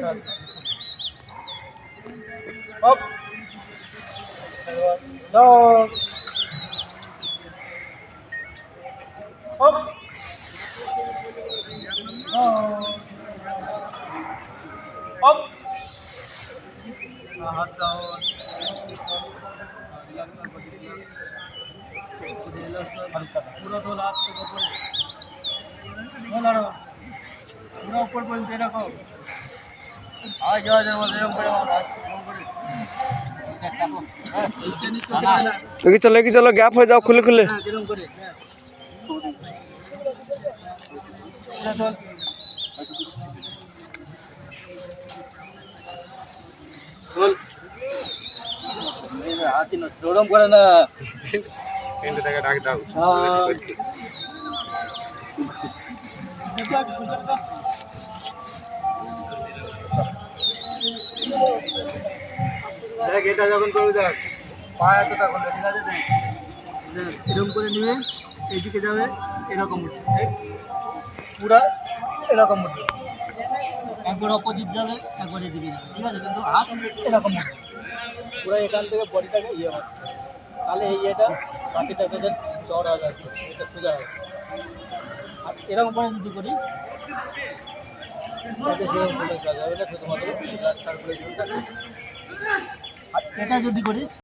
Up. Down. Up. Down. Up. হাত down পুরো দোল আরও পুরো উপর পর্যন্ত এরকম ছেড়ে চলো এগিয়ে চলো গ্যাপ হয়ে যাও খুলে খুলে এরকম করে হ্যাঁ। দেখ এটা যখন করবি দেখ। পায়ে তো তখন ঠিক আছে? দেখ দেখ, এরকম করে নিয়ে এইদিকে যাবে এরকম উঠবে? পুরা এরকম উঠবে। একবার অপোজিট যাবে একবার এদিকে যাবে ঠিক আছে? কিন্তু হাত এরকম উঠবে। পুরো এখান থেকে বডিটাকে ইয়ে হচ্ছে তাহলে এই এটা বাকিটাকে যে চড়া যাচ্ছে এটা সোজা হবে। আর এরকম করে যদি করি না শুধুমাত্র এটা যদি করি